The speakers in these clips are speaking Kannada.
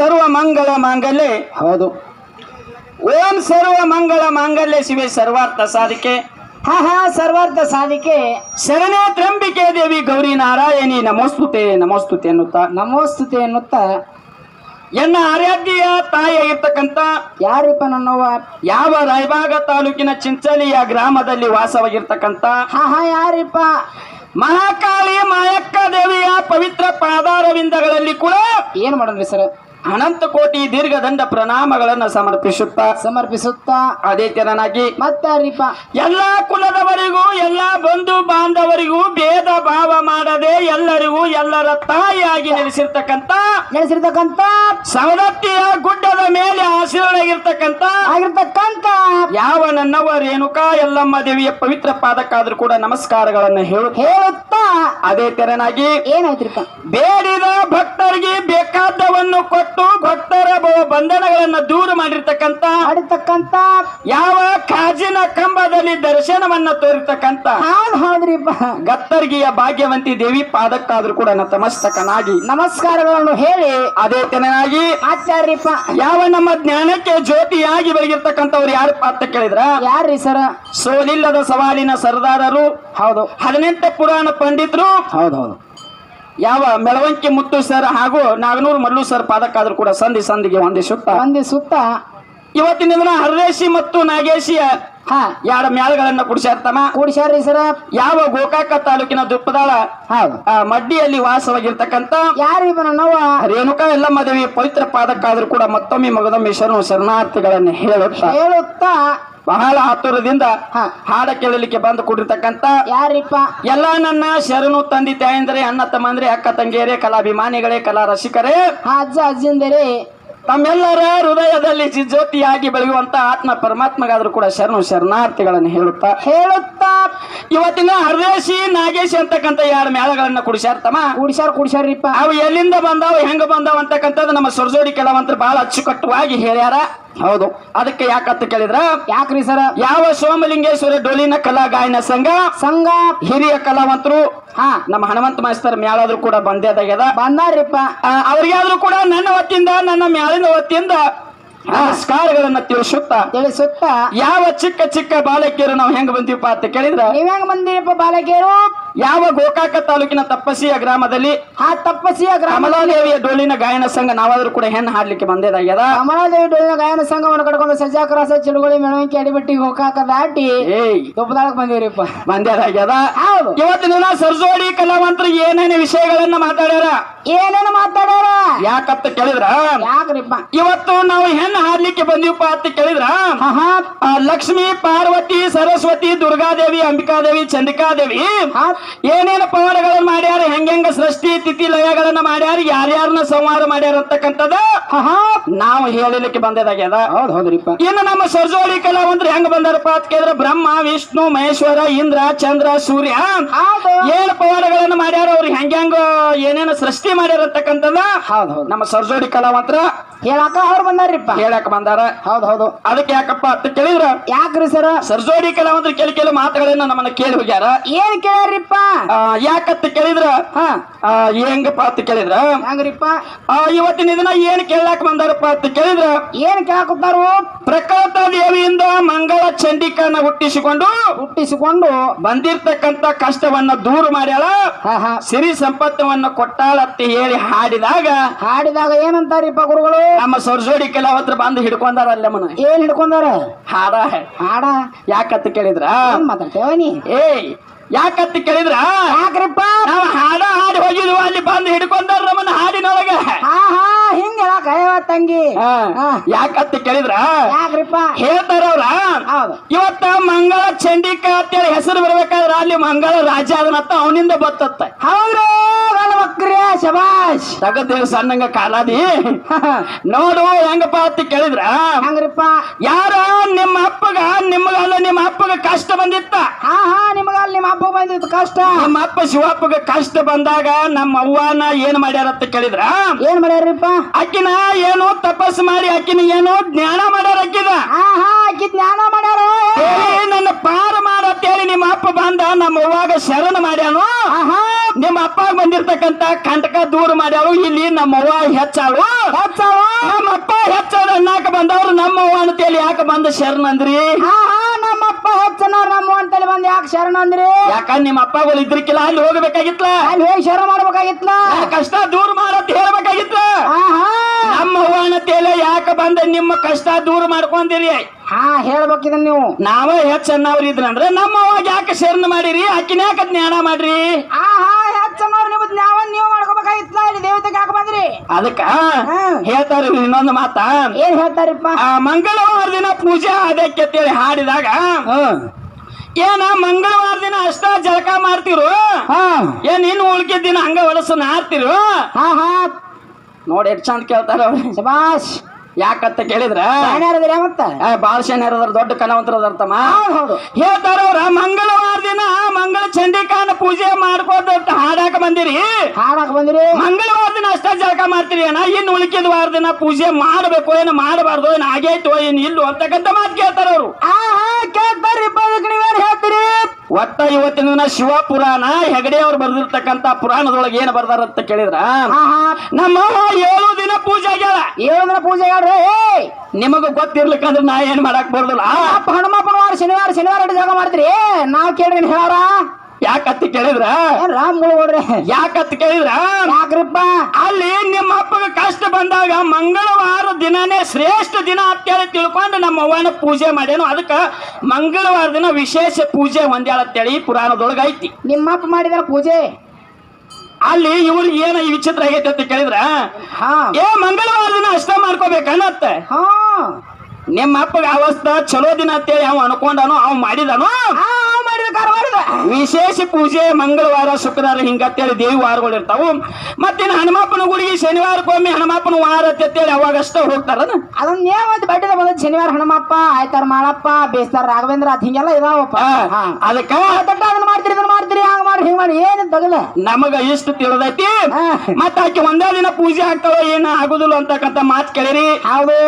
ಸರ್ವ ಮಂಗಳ ಮಾಂಗಲ್ಯ. ಹೌದು. ಓಂ ಸರ್ವ ಮಂಗಳ ಮಾಂಗಲ್ಯ ಶಿವೆ ಸರ್ವಾರ್ಥ ಸಾಧಿಕೆ. ಹಾ ಹಾ ಸರ್ವಾರ್ಥ ಸಾಧಿಕೆ. ಶರಣೆ ತ್ರಂಬಿಕೆ ದೇವಿ ಗೌರಿ ನಾರಾಯಣಿ ನಮೋಸ್ತುತೆ ನಮೋಸ್ತುತೆ ಎನ್ನುತ್ತಾ ನಮೋಸ್ತುತೆ ಎನ್ನುತ್ತಾ ಎನ್ನ ಆರಾಧ್ಯೆಯ ತಾಯಿ ಆಗಿರ್ತಕ್ಕಂತ ಯಾರಿಪ್ಪ ನನ್ನವ್ವ ಯಾವ ರಾಯಬಾಗ ತಾಲೂಕಿನ ಚಿಂಚಲಿಯ ಗ್ರಾಮದಲ್ಲಿ ವಾಸವಾಗಿರ್ತಕ್ಕಂಥ ಹಾ ಹಾ ಯಾರಿಪ್ಪ? ಮಹಾಕಾಳಿ ಮಾಯಕ್ಕ ದೇವಿಯ ಪವಿತ್ರ ಪಾದಾರವಿಂದಗಳಲ್ಲಿ ಕೂಡ ಏನ್ ಮಾಡಿದ್ರಿ ಸರ್? ಅನಂತ ಕೋಟಿ ದೀರ್ಘದಂಡ ಪ್ರಣಾಮಗಳನ್ನು ಸಮರ್ಪಿಸುತ್ತಾ ಸಮರ್ಪಿಸುತ್ತಾ ಅದೇ ತೆರನಾಗಿ ಮತ್ತೆ ಎಲ್ಲಾ ಕುಲದವರಿಗೂ ಎಲ್ಲಾ ಬಂಧು ಬಾಂಧವರಿಗೂ ತಾಯಿಯಾಗಿ ನೆಲೆಸಿರ್ತಕ್ಕಂತ ನೆಲೆಸಿರ್ತಕ್ಕಂತ ಸವದತ್ತಿಯ ಗುಡ್ಡದ ಮೇಲೆ ಆಶೀರ್ಣಾಗಿರ್ತಕ್ಕಂಥ ಆಗಿರ್ತಕ್ಕಂತ ಯಾವ ನನ್ನವ ರೇಣುಕಾ ಎಲ್ಲಮ್ಮ ದೇವಿಯ ಪವಿತ್ರ ಪಾದಕ್ಕಾದ್ರೂ ಕೂಡ ನಮಸ್ಕಾರಗಳನ್ನು ಹೇಳು ಹೇಳುತ್ತಾ ಅದೇ ತೆರನಾಗಿ ಏನಾಯ್ತಿರ್ತ? ಬೇಡಿದ ಭಕ್ತರಿಗೆ ಬೇಕಾದವನ್ನು ಕೊಟ್ಟು ಭಕ್ತರ ಬಂಧನಗಳನ್ನ ದೂರ ಮಾಡಿರ್ತಕ್ಕಂತ ಮಾಡಿರ್ತಕ್ಕಂತ ಯಾವ ಕಾಜಿನ ಕಂಬದಲ್ಲಿ ದರ್ಶನವನ್ನ ತೋರಿರ್ತಕ್ಕಂತ ಹೌದ್ ಹೌದ್ರಿಪ್ಪ ಗತ್ತರ್ಗಿಯ ಭಾಗ್ಯವಂತಿ ದೇವಿ ಪಾದಕ್ಕಾದ್ರೂ ಕೂಡ ನತಮಸ್ತಕನಾಗಿ ನಮಸ್ಕಾರಗಳನ್ನು ಹೇಳಿ ಅದೇ ತನನಾಗಿ ಆಚಾರ್ಯಪ್ಪ. ಯಾವ ನಮ್ಮ ಜ್ಞಾನಕ್ಕೆ ಜ್ಯೋತಿಯಾಗಿ ಬೆಳಗಿರ್ತಕ್ಕಂಥವ್ರು ಯಾರು ಅಂತ ಕೇಳಿದ್ರ? ಯಾರ್ರಿ ಸರ? ಸೋಲಿಲ್ಲದ ಸವಾಲಿನ ಸರ್ದಾರರು ಹೌದು. ಹದಿನೆಂಟು ಪುರಾಣ ಪಂಡಿತರು ಹೌದು ಹೌದು. ಯಾವ ಮೆಳವಂಕಿ ಮುತ್ತು ಸರ್ ಹಾಗೂ ನಾಗನೂರು ಮಲ್ಲು ಸರ್ ಪಾದಕ್ಕಾದ್ರೂ ಕೂಡ ಸಂಧಿ ಸಂಧಿಗೆ ವಂದಿಸುತ್ತಾ ಒಂದಿ ಸುತ್ತ. ಇವತ್ತಿನ ದಿನ ಹರೇಶಿ ಮತ್ತು ನಾಗೇಶಿಯ ಹಾ. ಯಾರ ಮ್ಯಾಲ್ಗಳನ್ನ ಕುಡಿಸ್ಯಾರ್ತಮ್ಮ? ಕೂಡಿಸ್ಯಾರ್ರಿ ಸರ್. ಯಾವ ಗೋಕಾಕ ತಾಲೂಕಿನ ದುಪ್ಪದಾಳ ಹೌದು. ಆ, ಮಡ್ಡಿಯಲ್ಲಿ ವಾಸವಾಗಿರ್ತಕ್ಕಂಥ ಯಾರಿವ ರೇಣುಕ ರೇಣುಕಾ ಎಲ್ಲಮ್ಮ ದೇವಿ ಪವಿತ್ರ ಪಾದಕ್ಕಾದ್ರೂ ಕೂಡ ಮತ್ತೊಮ್ಮೆ ಮಗದೊಮ್ಮೆ ಶರಣು ಶರಣಾರ್ಥಿಗಳನ್ನು ಹೇಳುತ್ತಾ? ಹೇಳುತ್ತಾ ಬಹಳ ಆತುರದಿಂದ ಹಾ. ಹಾಡ ಕೇಳಲಿಕ್ಕೆ ಬಂದು ಕೊಟ್ಟಿರ್ತಕ್ಕಂತ ಯಾರಿಪ್ಪ? ಎಲ್ಲ ನನ್ನ ಶರಣು ತಂದಿ ತಾಯಂದ್ರೆ ಅಣ್ಣ ತಮ್ಮಂದ್ರೆ ಅಕ್ಕ ತಂಗಿಯರೇ ಕಲಾಭಿಮಾನಿಗಳೇ ಕಲಾ ರಸಿಕರೇ ಅಜ್ಜ ಅಜ್ಜಿಂದರೆ. ತಮ್ಮೆಲ್ಲರ ಹೃದಯದಲ್ಲಿ ಜ್ಯೋತಿಯಾಗಿ ಬೆಳೆಯುವಂತ ಆತ್ಮ ಪರಮಾತ್ಮಗಾದ್ರೂ ಕೂಡ ಶರಣು ಶರಣಾರ್ಥಿಗಳನ್ನು ಹೇಳುತ್ತಾ? ಹೇಳುತ್ತಾ? ಇವತ್ತಿನ ಹರದೇಶಿ ನಾಗೇಶಿ ಅಂತಕ್ಕಂಥ ಎರಡು ಮೇಳಗಳನ್ನ ಕುಡಿಸ್ಯಾರ್ತಮ್ಮ ಕುಡಿಸ್ಯಾರ ಕುಡಿಸ್ಯಾರಿಪ್ಪ. ಅವು ಎಲ್ಲಿಂದ ಬಂದಾವ ಹೆಂಗ ಬಂದಾವ ಅಂತಕ್ಕಂಥದ್ದು ನಮ್ಮ ಸುರಜೋಡಿ ಕೆಲವಂತ ಬಹಳ ಅಚ್ಚುಕಟ್ಟುವಾಗಿ ಹೇಳ್ಯಾರ. ಹೌದು. ಅದಕ್ಕೆ ಯಾಕಂತ ಕೇಳಿದ್ರ? ಯಾಕ್ರಿ ಸರ್? ಯಾವ ಸೋಮಲಿಂಗೇಶ್ವರ ಡೋಲಿನ ಕಲಾ ಗಾಯನ ಸಂಘ? ಸಂಘ. ಹಿರಿಯ ಕಲಾವಂತರು? ಹಾ. ನಮ್ಮ ಹನುಮಂತ ಮಾಸ್ತರ್ ಮ್ಯಾಲಾದ್ರೂ ಕೂಡ ಬಂದೇದಾಗ್ಯದ ಬಂದಾರ್ರಿಪ್ಪ. ಬಂದಾರಿಪ್ಪ ಅವ್ರಿಗಾದ್ರೂ ಕೂಡ ನನ್ನ ವತಿಯಿಂದ ನನ್ನ ಮ್ಯಾಲಿನ ವತಿಯಿಂದ ನಮಸ್ಕಾರಗಳನ್ನ ತಿಳಿಸುತ್ತ? ತಿಳಿಸುತ್ತ? ಯಾವ ಚಿಕ್ಕ ಚಿಕ್ಕ ಬಾಲಕಿಯರು ನಾವು ಹೆಂಗ್ ಬಂದೀವಪ್ಪ ಅಂತ ಕೇಳಿದ್ರೆ? ನೀವ್ ಹೆಂಗ್ ಬಂದಿರಪ್ಪ ಬಾಲಕಿಯರು? ಯಾವ ಗೋಕಾಕ ತಾಲೂಕಿನ ತಪ್ಪಸಿಯ ಗ್ರಾಮದಲ್ಲಿ ಆ ತಪ್ಪಸಿಯ ಗ್ರಾಮ ಕಮಲಾದೇವಿಯ ಡೊಳ್ಳಿನ ಗಾಯನ ಸಂಘ ನಾವಾದ್ರೂ ಕೂಡ ಹೆಣ್ಣು ಹಾಡ್ಲಿಕ್ಕೆ ಬಂದೇದಾಗ್ಯದ ಕಮಲಾದೇವಿ ಡೋಲಿನ ಗಾಯನ ಸಂಘವನ್ನು ಕಡ್ಕೊಂಡು ಸಜ್ಜಾಕ್ರಾಸ ಚಿಡುಗುಳಿ ಮೆಣವಿಕೆ ಅಡಿಬಿಟ್ಟಿ ಹೋಗಾಕ ದಾಟಿ ಏಯ್. ತುಪ್ಪದಾಳಕ್ ಬಂದಿವ್ರಿಪ್ಪ. ಬಂದೇದಾಗ್ಯದ ಹೌದು. ಇವತ್ತಿನ ದಿನ ಸರ್ಜೋಡಿ ಕಲಾವಂತರು ಏನೇನು ವಿಷಯಗಳನ್ನ ಮಾತಾಡ್ಯಾರ? ಏನೇನು ಮಾತಾಡ್ಯಾರ? ಯಾಕಂತ ಕೇಳಿದ್ರ? ಯಾಕ್ರಿಪ್ಪ ಇವತ್ತು ನಾವು ಹೆಣ್ಣು ಹಾಡ್ಲಿಕ್ಕೆ ಬಂದೀವಪ್ಪ ಅಂತ ಕೇಳಿದ್ರ? ಲಕ್ಷ್ಮಿ ಪಾರ್ವತಿ ಸರಸ್ವತಿ ದುರ್ಗಾದೇವಿ ಅಂಬಿಕಾದೇವಿ ಚಂದಿಕಾದೇವಿ ಏನೇನು ಪವಾಡಗಳನ್ನ ಮಾಡ್ಯಾರ ಹೆಂಗೆಂಗ ಸೃಷ್ಟಿ ತಿಥಿ ಲಯಗಳನ್ನ ಮಾಡ್ಯಾರ ಯಾರ್ಯಾರನ್ನ ಸಂಹಾರ ಮಾಡ್ಯಾರ ಅಂತಕ್ಕಂಥದ್ದು ನಾವು ಹೇಳಲಿಕ್ಕೆ ಬಂದದಾಗ್ಯದ. ಹೌದ್ ಹೌದ್ರಿಪ್ಪ ಇನ್ನು ನಮ್ಮ ಸರ್ಜೋಳಿ ಕಲಾವಂತರು ಹೆಂಗ ಬಂದಾರಪ್ಪ ಅಂತ ಕೇಳಿದ್ರೆ? ಬ್ರಹ್ಮ ವಿಷ್ಣು ಮಹೇಶ್ವರ ಇಂದ್ರ ಚಂದ್ರ ಸೂರ್ಯ. ಏನ್ ಪವಾಡಗಳನ್ನ ಮಾಡ್ಯಾರ ಅವ್ರು? ಹೆಂಗ್ಯಾಂಗ ಏನೇನು ಸೃಷ್ಟಿ ಮಾಡ್ಯಾರ ಹೌದು ಹೌದ್ ಹೌದು. ನಮ್ಮ ಸರ್ಜೋಡಿ ಕಲಾವಂತರ ಹೇಳಾಕ ಅವ್ರು ಬಂದಾರ್ರಿಪ್ಪ ಹೇಳಕ್ ಬಂದಾರ. ಹೌದ್ ಹೌದು. ಅದಕ್ಕೆ ಯಾಕಪ್ಪ ಅಂತ ಕೇಳಿದ್ರ? ಯಾಕ್ರಿ ಸರ್ ಸರ್ಜೋಡಿ ಕಲಾವಂತರ ಕೆಲ ಕೆಲ ಮಾತುಗಳನ್ನ ನಮ್ಮನ್ನ ಕೇಳಿ ಹೋಗ್ಯಾರ. ಏನ್ ಕೇಳ್ರಿಪ್ಪ ಆ, ಯಾಕಂತ ಕೇಳಿದ್ರ? ಹಾ. ಆ, ಹೆಂಗಪ್ಪ ಅಂತ ಕೇಳಿದ್ರ? ಹಂಗ್ರಿಪ್ಪ? ಆ, ಇವತ್ತಿನ ದಿನ ಏನ್ ಕೇಳಕ್ ಬಂದಾರಪ್ಪ ಅಂತ ಕೇಳಿದ್ರ? ಏನ್ ಕೇಳಾಕುತ್ತಾರು? ಪ್ರಕೃತ ದೇವಿಯಿಂದ ಮಂಗಳ ಚಂಡಿಕನ ಹುಟ್ಟಿಸಿಕೊಂಡು ಹುಟ್ಟಿಸಿಕೊಂಡು ಬಂದಿರ್ತಕ್ಕಂತ ಕಷ್ಟವನ್ನ ದೂರ ಮಾಡ್ಯಾಳ. ಹಾ ಹಾ. ಸಿರಿ ಸಂಪತ್ತವನ್ನ ಕೊಟ್ಟಾಳತ್ತೆ ಹೇಳಿ ಹಾಡಿದಾಗ ಹಾಡಿದಾಗ ಏನಂತಾರಿಪ್ಪ ಗುರುಗಳು? ನಮ್ಮ ಸೊರ್ಜೋಡಿ ಕೆಲವತ್ರ ಬಂದು ಹಿಡ್ಕೊಂಡಾರ ಅಲ್ಲಮ್ಮನ ಏನ್ ಹಿಡ್ಕೊಂಡಾರ? ಹಾಡ. ಹಾಡ. ಯಾಕಂತ ಕೇಳಿದ್ರ? ಮಾತಾಡ್ತೇವನಿ ಮಾತಾಡ್ತೇವ ನೀ? ಏಯ್ ಯಾಕಂತ ಕೇಳಿದ್ರ? ಯಾಕ್ರಿಪ್ಪ? ನಾವು ಹಾಡ ಹಾಡಿ ಹೋಗಿದ್ವು ಅಲ್ಲಿ ಬಂದು ಹಿಡ್ಕೊಂಡಾರ ನಮ್ಮನ್ನ ಹಾಡಿನೊಳಗೆ. ಹಾ ಹಾ ಹಿಂಗ ಹೇಳಾಕ ತಂಗಿ. ಯಾಕಂತ ಕೇಳಿದ್ರ? ಯಾಕ್ರಿಪ್ಪ? ಹೌದು ಇವತ್ತ ಮಂಗಳ ಚಂಡಿಕ ಅಂತೇಳಿ ಹೆಸರು ಬರ್ಬೇಕಾದ್ರೆ ಅಲ್ಲಿ ಮಂಗಳ ರಾಜ ಅದನ್ನತ್ತ ಅವನಿಂದ ಬತ್ತತ್ತ. ಹೌದು ಶಬಾಷ್. ತಗದೇವ್ ಸಣ್ಣಂಗ ಕಾಲಾದಿ. ನೋಡು ಹೆಂಗಪ್ಪ ಅಂತ ಕೇಳಿದ್ರ? ಹಂಗ್ರಪ್ಪ? ಯಾರ ನಿಮ್ಮ ಅಪ್ಪಗ ನಿಮ್ಗಲ್ಲ ನಿಮ್ಮ ಅಪ್ಪಗ ಕಷ್ಟ ಬಂದಿತ್ತ? ಹಾ ಹಾ ನಿಮಗ ಅಲ್ಲಿ ನಿಮ್ಮ ಅಪ್ಪ ಬಂದಿತ್ತು ಕಷ್ಟ. ನಮ್ಮ ಅಪ್ಪ ಶಿವಪ್ಪಗ ಕಷ್ಟ ಬಂದಾಗ ನಮ್ಮ ಅವ್ವನ ಏನ್ ಮಾಡ್ಯಾರ ಅಂತ ಕೇಳಿದ್ರ? ಏನ್ ಮಾಡ್ಯಾರಿಪ್ಪ ಅಕ್ಕಿನ ಏನು ತಪಸ್ ಮಾಡಿ ಅಕ್ಕಿನ ಏನು ಜ್ಞಾನ ಮಾಡ್ಯಾರ ಅಕ್ಕಿದ ಹಾ ಹಾ ಅಕ್ಕಿ ಜ್ಞಾನ ಮಾಡ್ಯಾರ. ನನ್ನ ಪಾರ ಮಾಡತ್ತೇಳಿ ನಿಮ್ಮ ಅಪ್ಪ ಬಂದ ನಮ್ಮ ಅವ್ವಾಗ ಶರಣ ಮಾಡ್ಯಾನು. ನಿಮ್ಮ ಅಪ್ಪ ಬಂದಿರ್ತಕ್ಕಂತ ಕಂಟಕ ದೂರ ಮಾಡ್ಯಾಳು ಇಲ್ಲಿ ನಮ್ಮವ್ವ ಹೆಚ್ಚಾಳು. ಹೆಚ್ಚಾಳು. ನಮ್ಮ ಅಪ್ಪ ಹೆಚ್ಚಾಳು ಅನ್ನಾಕ ಬಂದವ್ರು ನಮ್ಮವ್ವ ಅಂತೇಳಿ ಯಾಕೆ ಬಂದ ಶರಣಂದ್ರಿ ಹಾ. ಹೆಚ್ಚನ ನಮ್ಮ ಅಂತಲ್ಲಿ ಬಂದ್ ಯಾಕೆ ಶರಣ ಅಂದ್ರಿ? ಯಾಕಂದ್ ನಿಮ್ಮ ಅಪ್ಪಗಳು ಇದ್ರಿಕ್ಕಿಲ್ಲ ಅಲ್ಲಿ ಹೋಗ್ಬೇಕಾಗಿತ್ಲ? ಅಲ್ಲಿ ಹೋಗಿ ಶರಣ ಮಾಡ್ಬೇಕಾಗಿತ್ಲ? ಕಷ್ಟ ದೂರ ಮಾಡತ್ ಹೇಳ್ಬೇಕಾಗಿತ್ಲ? ನಮ್ಮ ಅವ್ವನ ತೇಲೆ ಯಾಕೆ ಬಂದ ನಿಮ್ಮ ಕಷ್ಟ ದೂರ ಮಾಡ್ಕೊಂಡಿರಿ ಹಾ ಹೇಳ್ಬೇಕಿದ ನೀವು. ನಾವೇ ಹೆಚ್ಚ ಅನ್ನವ್ರು ಇದ್ರಂದ್ರೆ ನಮ್ಮ ಅವಾಗ ಯಾಕೆ ಶರಣ ಮಾಡಿರಿ? ಅಕ್ಕಿನ ಯಾಕೆ ಜ್ಞಾನ ಮಾಡ್ರಿ? ಹಾ ಹಾ ಹೆಚ್ಚನವ್ರು ನಿಮ್ಮದ್ ನಾವ ನೀವು ಮಾಡ್ಕೋಬೇಕಾಗಿತ್ಲ ಇಲ್ಲಿ ದೇವತೆಗೆ ಯಾಕೆ ಬಂದ್ರಿ ಅದಕ್ಕ. ಹೇಳ್ತಾರ ಇನ್ನೊಂದು ಮಾತ. ಏನ್ ಹೇಳ್ತಾರಪ್ಪ? ಮಂಗಳವಾರ ದಿನ ಪೂಜೆ ಅದಕ್ಕೆ ಅಂತೇಳಿ ಹಾಡಿದಾಗ ಏನ ಮಂಗಳವಾರ ದಿನ ಅಷ್ಟ ಜಳಕ ಮಾಡ್ತಿರು? ಹಾ. ಏನ್ ಇನ್ನು ಉಳ್ಕಿದ ದಿನ ಹಂಗ ಹೊಲಸು ನಾರ್ತಿರು? ಹಾ ಹಾ. ನೋಡಿ ಎಷ್ಟು ಚಂದ ಕೇಳ್ತಾರ ಅವ್ರು. ಶಬಾಷ್. ಯಾಕಂತ ಕೇಳಿದ್ರ ಮತ್ತ? ಬಾಳ ಶನಿಯರ್ ದೊಡ್ಡ ಕಲಾವಂತರ ಅದಾರ ತಮ್ಮ ಹೌದು. ಹೇಳ್ತಾರ ಅವ್ರ ಮಂಗಳವಾರ ದಿನ ಮಂಗಳ ಚಂಡಿಕಾನ ಪೂಜೆ ಮಾಡ್ಕೊಂಡು ಹಾಡಾಕ ಬಂದಿರಿ. ಹಾಡಾಕ ಬಂದಿರಿ? ಮಂಗಳವಾರ ದಿನ ಅಷ್ಟ ಜಳಕ ಮಾಡ್ತೀರಿ ಅಣ್ಣ. ಇನ್ನು ಉಳಿಕಿದ ವಾರ ದಿನ ಪೂಜೆ ಮಾಡಬೇಕು ಏನು ಮಾಡಬಾರ್ದು ಏನು ಆಗೈತೋ ಏನು ಇಲ್ಲೋ ಅಂತಕ್ಕಂಥ ಮಾತು ಕೇಳ್ತಾರ ಅವರು ನೀವೇನ್ ಹೇಳ್ತೀರಿ? ಒಟ್ಟ ಇವತ್ತಿನ ದಿನ ಶಿವ ಪುರಾಣ ಹೆಗಡೆ ಅವ್ರು ಬರ್ದಿರ್ತಕ್ಕಂಥ ಪುರಾಣದೊಳಗೆ ಏನು ಬರ್ದಾರ ಅಂತ ಕೇಳಿದ್ರ? ನಮ್ಮ ಏಳು ದಿನ ಪೂಜೆ ಆಗ್ಯಾಳ ಏಳು ದಿನ ಪೂಜೆ ಏಯ್ ನಿಮಗ ಗೊತ್ತಿರ್ಲಿಕ್ಕಂದ್ರೆ ನಾ ಏನ್ ಮಾಡಕ್ ಬರ್ದಲ್ಲ. ಹನುಮಪ್ಪನ ವಾರ ಶನಿವಾರ ಶನಿವಾರ ಎರಡು ಜಾಗ ಮಾಡ್ತೀರಿ? ನಾವ್ ಕೇಳ್ರಿ ಹೇಳಾರ? ಯಾಕತ್ತಿ ಕೇಳಿದ್ರ? ರಾಮ್ ನೋಡ್ರಿ ಯಾಕತ್ತಿ ಕೇಳಿದ್ರ? ಯಾಕ್ರಪ್ಪ? ಅಲ್ಲಿ ನಿಮ್ಮ ಅಪ್ಪಗ ಕಷ್ಟ ಬಂದಾಗ ಮಂಗಳವಾರ ದಿನನೇ ಶ್ರೇಷ್ಠ ದಿನ ಅಂತೇಳಿ ತಿಳ್ಕೊಂಡು ನಮ್ಮ ಅವ್ವನ ಪೂಜೆ ಮಾಡ್ಯಾನು. ಅದಕ್ಕ ಮಂಗಳವಾರ ದಿನ ವಿಶೇಷ ಪೂಜೆ ಹೊಂದ್ಯಾಳ ಅಂತೇಳಿ ಪುರಾಣದೊಳಗ ಐತಿ. ನಿಮ್ಮಪ್ಪ ಮಾಡಿದಾರ ಪೂಜೆ? ಅಲ್ಲಿ ಇವ್ರಿಗೆ ಏನ ಈ ವಿಚಿತ್ರ ಆಗೈತೆ ಅಂತ ಕೇಳಿದ್ರ? ಹಾ. ಏ ಮಂಗಳವಾರ ದಿನ ಅಷ್ಟ ಮಾಡ್ಕೋಬೇಕನ್ನತ್ತ? ಹಾ. ನಿಮ್ಮ ಅಪ್ಪಗ ಅವಸ್ಥ ಚಲೋ ದಿನ ಅಂತೇಳಿ ಅವ ಅನ್ಕೊಂಡನು ಅವ್ ಮಾಡಿದನು? ಮಾಡಿದ ಕಾರ ಮಾಡಿದ ವಿಶೇಷ ಪೂಜೆ ಮಂಗಳವಾರ ಶುಕ್ರವಾರ ಹಿಂಗತ್ತೇಳಿ ದೇವಿ ವಾರಗಳು ಇರ್ತಾವು. ಮತ್ತಿನ್ನು ಹನುಮಪ್ಪನ ಗುಡಿಗೆ ಶನಿವಾರಕ್ಕೊಮ್ಮೆ ಹನುಮಪ್ಪನ ವಾರ ಅಂತೇಳಿ ಅವಾಗಷ್ಟೇ ಹೋಗ್ತಾರ ಅದನ್ನ ಒಂದು ಬಡ್ಡಿದ ಬಂದ ಶನಿವಾರ ಹನುಮಪ್ಪ ಆಯ್ತಾರ ಮಾಳಪ್ಪ ಬೇಸ್ತಾರ ರಾಘವೇಂದ್ರ ಅದ್ ಹಿಂಗೆಲ್ಲ ಇದಾವಪ್ಪ. ಅದಕ್ಕ? ಅದನ್ನ ಮಾಡ್ತೀರಿ ಇದನ್ನ ಮಾಡ್ತೀರಿ ಹಂಗ ಮಾಡಿ ಹಿಂಗ್ ಮಾಡಿ ಏನ್ ತಗಲ ನಮಗ ಇಷ್ಟು ತಿಳಿದೈತಿ. ಮತ್ತ ಆಕೆ ಒಂದೇ ದಿನ ಪೂಜೆ ಆಗ್ತಾವ ಏನ ಆಗುದಿಲ್ಲ ಅಂತಕ್ಕಂತ ಮಾತು ಕೇಳಿರಿ. ಹೌದು.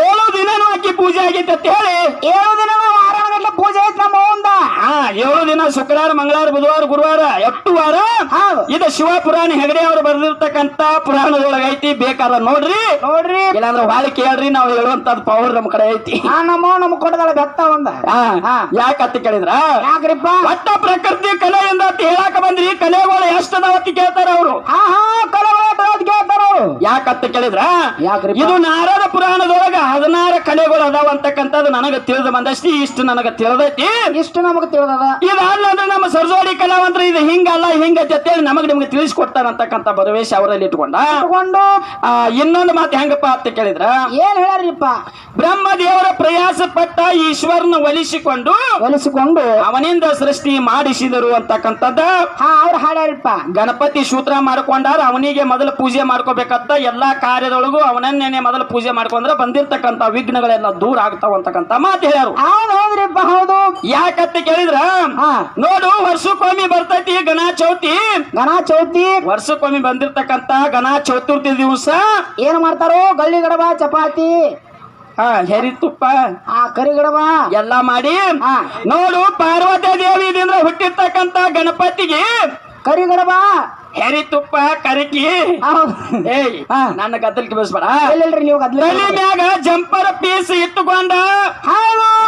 ಏಳು ದಿನನೂ ಆಕೆ ಪೂಜೆ ಆಗೈತೆ ಅಂತ ಹೇಳಿ. ಏಳು ದಿನ ಪೂಜೆ ಐತ್ ನಮ್ಮ ಅವಂದ. ಏಳು ದಿನ ಶುಕ್ರವಾರ ಮಂಗಳವಾರ ಬುಧವಾರ ಗುರುವಾರ ಎಷ್ಟು ವಾರ ಇದು ಶಿವ ಪುರಾಣ ಹೆಗಡೆ ಅವರು ಬರೆದಿರ್ತಕ್ಕಂತ ಪುರಾಣದೊಳಗ ಐತಿ. ಬೇಕಾದ ನೋಡ್ರಿ. ನೋಡ್ರಿ. ಇಲ್ಲಾಂದ್ರೆ ಹಾಲಿ ಕೇಳ್ರಿ ನಾವು ಹೇಳುವಂತದ್ ಪವರ್ ನಮ್ ಕಡೆ ಐತಿ. ಹಾ ನಮ್ಮ ನಮ್ ಕೊಟ್ಟದಳ ಬೆತ್ತ ಒಂದ ಯಾಕೆ ಅತ್ತಿ ಕೇಳಿದ್ರ? ಯಾಕ್ರಿಪ್ಪ? ಒಟ್ಟ ಪ್ರಕೃತಿ ಕಲೆಯಿಂದ ಅಂತ ಹೇಳಾಕ ಬಂದ್ರಿ ಕಲೆಗಳು ಎಷ್ಟದಾವತ್ತಿ ಕೇಳ್ತಾರ ಅವರು. ಹಾ ಹಾ ಕಲವಳ ಕೇಳ್ತಾರ ಅವ್ರು. ಯಾಕಂತ ಕೇಳಿದ್ರ? ಯಾಕ್ರಿ ಇದು ನಾರದ ಪುರಾಣದೊಳಗ ಹದಿನಾರ ಕಲೆಗಳು ಅದಾವ ಅಂತಕ್ಕಂಥದ್ದು ನನಗ ತಿಳಿದ ಬಂದಷ್ಟೇ ಇಷ್ಟು ನನಗ ತಿಳಿದೈತಿ. ಇಷ್ಟು ನಮಗ ತಿಳಿದದ? ಇದಲ್ಲ ಅಂದ್ರೆ ನಮ್ಮ ಸರ್ಜೋಡಿ ಕಲಾವಂತ್ರ ಇದು ಹಿಂಗಲ್ಲ ಹಿಂಗ ಅಂತೇಳಿ ನಮಗ್ ನಿಮ್ಗೆ ತಿಳಿಸ್ಕೊಡ್ತಾರ ಅಂತಕ್ಕಂಥ ಬರವೇಶ ಅವರಲ್ಲಿ ಇಟ್ಕೊಂಡ. ಇಟ್ಕೊಂಡು? ಆ, ಇನ್ನೊಂದು ಮಾತು ಹೆಂಗಪ್ಪ ಅಂತ ಕೇಳಿದ್ರ? ಏನ್ ಹೇಳಿಪ್ಪ ಬ್ರಹ್ಮ ದೇವರ ಪ್ರಯಾಸ ಪಟ್ಟ ಈಶ್ವರನ ಒಲಿಸಿಕೊಂಡು ಒಲಿಸಿಕೊಂಡು? ಅವನಿಂದ ಸೃಷ್ಟಿ ಮಾಡಿಸಿದರು ಅಂತಕ್ಕಂಥದ್ದ ಹಾ ಅವ್ರು ಹಾಡ್ಯಾರಿಪ್ಪ. ಗಣಪತಿ ಸೂತ್ರ ಮಾಡ್ಕೊಂಡಾರ ಅವನಿಗೆ ಮೊದಲು ಪೂಜೆ ಮಾಡ್ಕೋಬೇಕಂತ ಎಲ್ಲಾ ಕಾರ್ಯದೊಳಗೂ ಅವನನ್ನೇ ಮೊದಲು ಪೂಜೆ ಮಾಡ್ಕೊಂಡ್ರೆ ಬಂದಿರ್ತಕ್ಕಂಥ ವಿಘ್ನಗಳೆಲ್ಲ ದೂರ ಆಗ್ತಾವ ಅಂತಕ್ಕಂಥ ಮಾತು ಹೇಳ್ಯಾರು. ಹೌದು ಯಾಕಂತ ಕೇಳಿದ್ರ? ಹಾ. ನೋಡು ವರ್ಷಕ್ಕೊಮ್ಮೆ ಬರ್ತೈತಿ ಗಣ ಚೌತಿ ಗಣ ಚೌತಿ ವರ್ಷಕ್ಕೊಮ್ಮೆ ಬಂದಿರ್ತಕ್ಕಂಥ ಗಣ ಚೌತುರ್ಥಿ ದಿವಸ ಏನ್ ಮಾಡ್ತಾರೋ? ಗಳ್ಳಿ ಗಡಬ ಚಪಾತಿ. ಹೆರಿ ತುಪ್ಪ. ಆ ಕರಿ ಗಡಬ. ಎಲ್ಲಾ ಮಾಡಿ. ನೋಡು ಪಾರ್ವತಿ ದೇವಿದಿಂದ ಹುಟ್ಟಿರ್ತಕ್ಕಂಥ ಗಣಪತಿಗೆ ಕರಿ ಗಡಬ ಹೆರಿ ತುಪ್ಪ ಕರಕಿ ಏಯ್. ನನ್ನ ಗದ್ದಲ್ಗೆ ಬಸ್ಬೇಡ ಇಲ್ಲಿಲ್ರಿ ನೀವು ಮ್ಯಾಗ ಜಂಪರ್ ಪೀಸ್ ಇಟ್ಟುಕೊಂಡ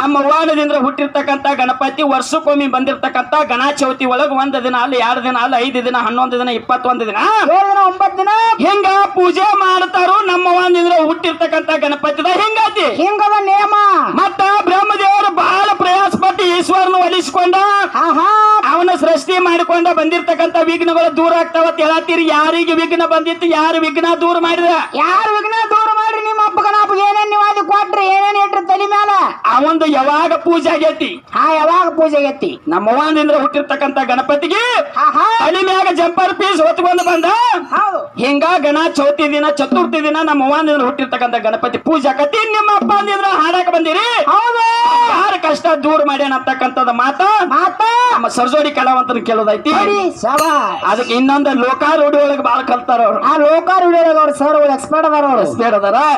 ನಮ್ಮ ವಾಹನದಿಂದ ಹುಟ್ಟಿರ್ತಕ್ಕಂಥ ಗಣಪತಿ ವರ್ಷಕ್ಕೊಮ್ಮೆ ಬಂದಿರ್ತಕ್ಕಂಥ ಗಣ ಚೌತಿ ಒಳಗ ಒಂದ್ ದಿನ ಅಲ್ಲಿ ಎರಡು ದಿನ ಅಲ್ಲಿ? ಐದು ದಿನ ಹನ್ನೊಂದು ದಿನ ಇಪ್ಪತ್ತೊಂದು ದಿನ? ದಿನ ಒಂಬತ್ತು ದಿನ? ಹಿಂಗ ಪೂಜೆ ಮಾಡ್ತಾರೋ ನಮ್ಮ ವಾಹನದಿಂದ ಹುಟ್ಟಿರ್ತಕ್ಕಂಥ ಗಣಪತಿದ ಹಿಂಗಾತಿ? ಹಿಂಗದ ನೇಮ ಮತ್ತ ಬ್ರಹ್ಮದೇವರು ಬಹಳ ಪ್ರಯಾಸ ಪಟ್ಟು ಈಶ್ವರನ ಒಲಿಸಿಕೊಂಡ ಹಾ ಹಾ ಅವನ ಸೃಷ್ಟಿ ಮಾಡಿಕೊಂಡ ಬಂದಿರ್ತಕ್ಕಂತ ವಿಘ್ನಗಳು ದೂರ ಆಗ್ತಾವ ಹೇಳತ್ತೀರಿ. ಯಾರಿಗೆ ವಿಘ್ನ ಬಂದಿತ್ತು, ಯಾರು ವಿಘ್ನ ದೂರ ಮಾಡಿದ? ಯಾರು ವಿಘ್ನ ದೂರ ಮಾಡ್ರಿ ನಿಮ್ಮ ಅಪ್ಪ ಅದು ಕೊಟ್ರಿ ಏನೇನ್ ಇಟ್ರಿ ತಲೆ ಮ್ಯಾಲ? ಅವಂದು ಯಾವಾಗ ಪೂಜೆ ಆಗೈತಿ? ಹಾ ಯಾವಾಗ ಪೂಜೆ ಆಗೈತಿ? ನಮ್ಮ ಹುಟ್ಟಿರ್ತಕ್ಕಂತ ಗಣಪತಿಗೆ ತಲೆ ಮ್ಯಾಗ ಜಂಪರ್ ಪೀಸ್ ಹೊತ್ಕೊಂಡು ಬಂದ. ಹೌದು. ಹಿಂಗ ಗಣ ಚೌತಿ ದಿನ ಚತುರ್ಥಿ ದಿನ ನಮ್ಮ ಅವ್ವಂದಿದ್ರ ಹುಟ್ಟಿರ್ತಕ್ಕಂತ ಗಣಪತಿ ಪೂಜೆ ಆಕತಿ ನಿಮ್ಮ ಅಪ್ಪ ಅಂದಿದ್ರ ಹಾಡಾಕ ಬಂದಿರಿ. ಹೌದು. ಯಾರ ಕಷ್ಟ ದೂರ ಮಾಡ್ಯಾನ ಅಂತಕ್ಕಂಥದ ಮಾತ ಮಾತ. ನಮ್ಮ ಸರ್ಜೋಡಿ ಕಲಾವಂತನ ಕೇಳೋದೈತಿ. ಸರಿ ಅದಕ್ಕೆ ಇನ್ನೊಂದು ಲೋಕಾರೂಢಿ ಒಳಗೆ ಬಾಳ ಕಲ್ತಾರ ಅವ್ರು. ಆ ಲೋಕಾರ್ ಹಿಡಿಯೋದಾಗ ಅವ್ರು ಸರ್ ಎಕ್ಸ್ಪರ್ಟ್ ಅದಾರ ಅವ್ರು.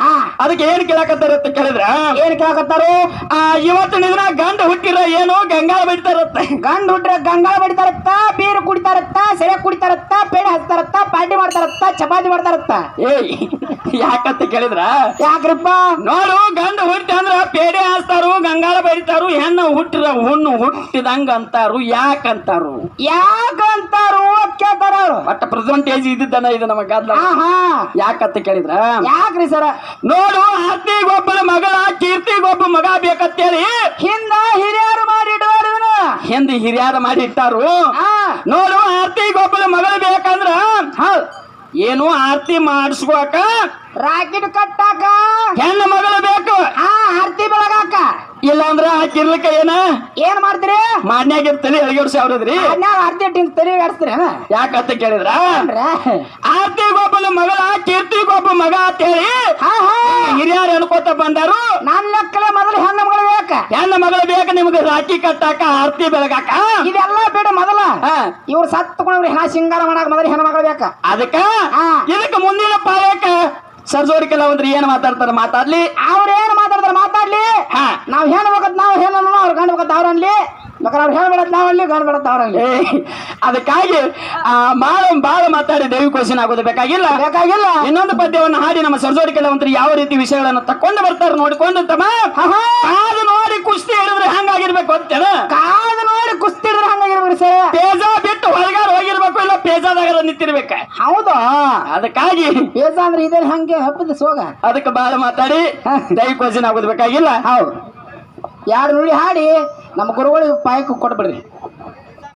ಹಾ. ಅದಕ್ಕೆ ಏನ್ ಕೇಳಕತ್ತಾರ ಅಂತ ಕೇಳಿದ್ರ? ಏನ್ ಕೇಳಕತ್ತಾರು ಆ ಇವತ್ತಿನ ದಿನ ಗಂಡ ಹುಟ್ಟಿರ ಏನು ಗಂಗಾಳ ಬಿಡ್ತಾರತ್ತ. ಗಂಡ ಹುಟ್ಟಿರ ಗಂಗಾಳ ಬಡಿತಾರತ್ತ ಬೀರು ಕುಡಿತಾರತ್ತ ಸೆರೆ ಕುಡಿತಾರತ್ತ ಪೇಡೆ ಹಚ್ತಾರತ್ತ ಪಾರ್ಟಿ ಮಾಡ್ತಾರತ್ತ ಚಪಾತಿ ಮಾಡ್ತಾರತ್ತ? ಏಯ್ ಯಾಕಂತ ಕೇಳಿದ್ರ? ಯಾಕ್ರಪ್ಪ? ನೋಡು ಗಂಡ ಹುಟ್ಟಿ ಅಂದ್ರ ಪೇಡೆ ಹಾಸ್ತಾರು ಗಂಗಾಳ ಬಡಿತಾರು ಹೆಣ್ಣು ಹುಟ್ಟಿರ ಹುಣ್ಣು ಹುಟ್ಟಿದಂಗ ಅಂತಾರು ಯಾಕಂತಾರು? ಯಾಕಂತಾರು? ಅಕ್ಕ ಒಟ್ಟ ಪ್ರೆಸೆಂಟೇಜ್ ಇದ್ದಿದ್ದನ ಇದು ನಮ್ಮ ಗದ್ಲ. ಯಾಕತ್ತ ಕೇಳಿದ್ರ? ಯಾಕ್ರಿ ಸರ ನೋಡು ಆರ್ತಿಗೊಬ್ಬಳ ಮಗಳ ಕೀರ್ತಿಗೊಬ್ಬ ಮಗ ಬೇಕಂತೇಳಿ. ಹಿಂದ ಹಿರಿಯರು ಮಾಡಿಡುವ ಹಿಂದ ಹಿರಿಯರ ಮಾಡಿ ಇಟ್ಟಾರು ನೋಡು ಆರ್ತಿಗೊಬ್ಬಳ ಮಗಳು ಬೇಕಂದ್ರ ಏನು ಆರ್ತಿ ಮಾಡಿಸ್ಕೋಕ ರಾಕೆಟ್ ಕಟ್ಟಾಕ. ಹೆಣ್ಣು ಮಗಳು ಬೇಕು. ಹಾಕಿರ್ಲಿಕ್ಕ ಏನ? ಏನ್ ಮಾಡ್ತೀರಿ? ಮಾಡ್ನ್ಯಾಗ ತಲೆ ಎಳಗಿಡ್ಸಿ ಸಾವಿರದ್ರಿ. ಟಿಂಗ್ ತಲೆ ಆಡಿಸ್ತೀರಿ ಯಾಕಂತ ಕೇಳಿದ್ರ? ಆರ್ತಿ ಗೋಪನ ಮಗಳ ಕೀರ್ತಿಗೊಬ್ಬ ಮಗ ಅಂತ ಹೇಳಿ ಹಾ. ಹಿರಿಯರು ಅನ್ಕೋತ ಬಂದಾರು. ನನ್ನ ಲೆಕ್ಕಲೆ ಮೊದಲು ಹೆಣ್ಣು ಮಗಳು ಬೇಕ. ಹೆಣ್ಣು ಮಗಳು ಬೇಕ ನಿಮ್ಗೆ ರಾಖಿ ಕಟ್ಟಾಕ ಆರ್ತಿ ಬೆಳಗಾಕ? ಇದೆಲ್ಲ ಬೇಡ ಮೊದಲ. ಇವ್ರು ಇವ್ರು ಸತ್ಕೊಂಡ್ರಿ ಹೆಣ ಸಿಂಗಾರ ಮಾಡಾಕ ಮೊದಲು ಹೆಣ್ಣು ಮಗಳು ಬೇಕ. ಅದಕ್ಕ? ಹಾ. ಇದಕ್ಕೆ ಮುಂದಿನ ಪಾಯಕ. ಸರ್ಜೋರಿಕೆಲ್ಲ ಒಂದ್ರೆ ಏನ್ ಮಾತಾಡ್ತಾರ ಮಾತಾಡ್ಲಿ. ಅವ್ರ ಏನ್ ಮಾತಾಡ್ತಾರ ಮಾತಾಡ್ಲಿ. ಹಾ. ನಾವ್ ಹೆಣ್ಣು ಬೇಕತ್ ನಾವು ಹೆಣ್ಣು ಅವ್ರು ಗಂಡ ಬೇಕತ್ ಅವ್ರ ಅನ್ಲಿ. ಬೇಕಾದ್ರೆ ಅವ್ರು ಹೇಳ್ಬೇಡತ್ ಬೇಡತ್ ನಾವ್ ಅನ್ಲಿ ಗಂಡು ಬೇಡತ್ ಅವ್ರ ಅನ್ಲಿ. ಅದಕ್ಕಾಗಿ ಆ ಮಾಳ ಬಾಳ ಮಾತಾಡಿ ದೇವಿ ಕ್ವಶನ್ ಆಗೋದು ಬೇಕಾಗಿಲ್ಲ. ಬೇಕಾಗಿಲ್ಲ. ಇನ್ನೊಂದು ಪದ್ಯವನ್ನು ಹಾಡಿ ನಮ್ಮ ಸರ್ಜೋಡಿ ಕೆಲವಂತರು ಯಾವ ರೀತಿ ವಿಷಯಗಳನ್ನು ತಕೊಂಡು ಬರ್ತಾರೆ ನೋಡಿಕೊಂಡು ತಮ್ಮ. ಕಾದು ನೋಡಿ ಕುಸ್ತಿ ಹಿಡಿದ್ರೆ ಹಂಗಾಗಿರ್ಬೇಕು ಗೊತ್ತೇನ? ಕಾದು ನೋಡಿ ಕುಸ್ತಿ ಹಿಡಿದ್ರೆ ಹಂಗಾಗಿರ್ಬೇಕು ಸರ್? ತೇಜ ಬಿಟ್ಟು ಹೊರಗಾರ ಹೋಗಿರ್ಬೇಕು ಪೇಜಾದಾಗ ನಿಂತಿರ್ಬೇಕ. ಹೌದಾ? ಅದಕ್ಕಾಗಿ ಪೇಜಾ ಅಂದ್ರೆ ಹಂಗೆ ಹಬ್ಬದ ಸೋಗ. ಅದಕ್ಕೆ ಬಾಳ ಮಾತಾಡಿ ದೈವ ಕ್ವಶನ್ ಆಗೋದು ಬೇಕಾಗಿಲ್ಲ? ಹೌದು. ಯಾರು ನುಡಿ ಹಾಡಿ ನಮ್ಮ ಗುರುಗಳಿಗೆ ಪಾಯಕ್ಕೆ ಕೊಟ್ಬಿಡ್ರಿ.